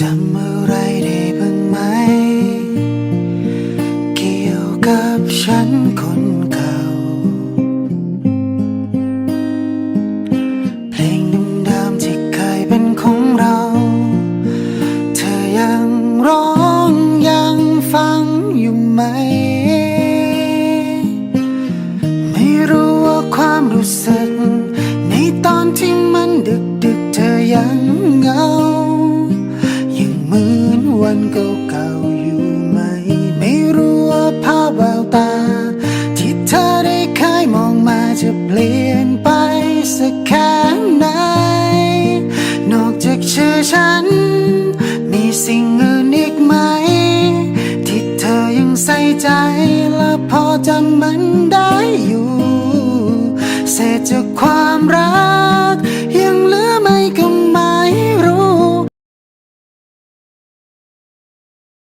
จำอะไรได้บ้างไหม เกี่ยวกับฉันคนเก่า เพลงดิมๆที่เคยเป็นของเรา เธอยังร้องยังฟังอยู่ไหม ไม่รู้ว่าความรู้สึก ในตอนที่มันดึกดึกๆเธอยัง นเก่าๆอยู่ไหม ไม่รู้ว่าภาพแววตา ที่เธอได้เคยมองมาจะเปลี่ยนไปสักแค่ไหน นอกจากชื่อฉัน มีสิ่งอื่นอีกไหม ที่เธอยังใส่ใจและพอจำมันได้อยู่ เศษจากความรัก